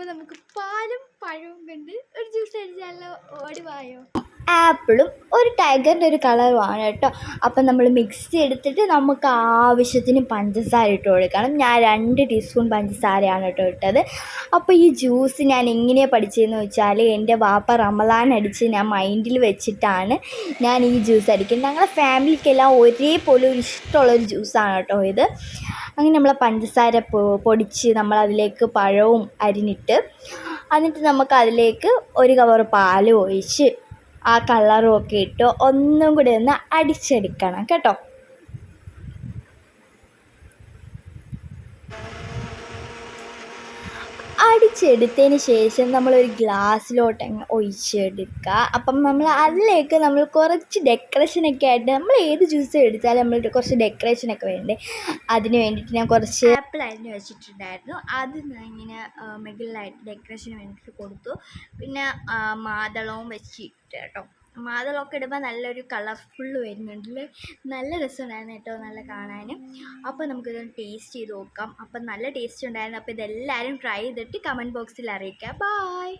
അപ്പോൾ നമുക്ക് പാലും പഴവും കൊണ്ട് ഒരു ജ്യൂസ് അടിച്ചാലോ ഓടി വായോ. ആപ്പിളും ഒരു ടൈഗറിന്റെ ഒരു കളറുമാണ് കേട്ടോ. അപ്പം നമ്മൾ മിക്സ് എടുത്തിട്ട് നമുക്ക് ആവശ്യത്തിന് പഞ്ചസാര ഇട്ട് കൊടുക്കണം. ഞാൻ രണ്ട് ടീസ്പൂൺ പഞ്ചസാരയാണ് കേട്ടോ ഇട്ടത്. അപ്പോൾ ഈ ജ്യൂസ് ഞാൻ എങ്ങനെയാണ് പഠിച്ചതെന്ന് വെച്ചാൽ എന്റെ വാപ്പ റമലാൻ അടിച്ച് ഞാൻ മൈൻഡിൽ വെച്ചിട്ടാണ് ഞാൻ ഈ ജ്യൂസ് അടിക്കുന്നത്. ഞങ്ങളുടെ ഫാമിലിക്കെല്ലാം ഒരേപോലെ ഒരു ഇഷ്ടമുള്ളൊരു ജ്യൂസാണ് കേട്ടോ ഇത്. അങ്ങനെ നമ്മൾ പഞ്ചസാര പൊടിച്ച് നമ്മൾ അതിലേക്ക് പഴവും അരിഞ്ഞിട്ട് എന്നിട്ട് നമുക്ക് അതിലേക്ക് ഒരു കവർ പാൽ ഒഴിച്ച് ആ കളറും ഒക്കെ ഇട്ട് ഒന്നും കൂടി ഒന്ന് അടിച്ചെടുക്കണം കേട്ടോ. അടിച്ചെടുത്തതിന് ശേഷം നമ്മളൊരു ഗ്ലാസ്സിലോട്ട് അങ്ങ് ഒഴിച്ചെടുക്കുക. അപ്പം നമ്മൾ അതിലേക്ക് നമ്മൾ കുറച്ച് ഡെക്കറേഷനൊക്കെ ആയിട്ട് നമ്മൾ ഏത് ജ്യൂസ് എടുത്താലും നമ്മൾ കുറച്ച് ഡെക്കറേഷനൊക്കെ വേണ്ടേ? അതിന് വേണ്ടിയിട്ട് ഞാൻ കുറച്ച് ആപ്പിൾ അരിഞ്ഞ് വെച്ചിട്ടുണ്ടായിരുന്നു. അത് ഇങ്ങനെ മുകളിലായിട്ട് ഡെക്കറേഷന് വേണ്ടിയിട്ട് കൊടുത്തു. പിന്നെ മാതളവും വെച്ചിട്ട് കേട്ടോ. മാതളമൊക്കെ ഇടുമ്പോൾ നല്ലൊരു കളർഫുൾ വരുന്നുണ്ട്. നല്ല രസമുണ്ടായിരുന്നു കേട്ടോ നല്ല കാണാൻ അപ്പോൾ നമുക്കിതൊന്ന് ടേസ്റ്റ് ചെയ്ത് നോക്കാം. അപ്പം നല്ല ടേസ്റ്റ് ഉണ്ടായിരുന്നു. അപ്പോൾ ഇതെല്ലാവരും ട്രൈ ചെയ്തിട്ട് കമന്റ് ബോക്സിൽ അറിയിക്കുക ബായ്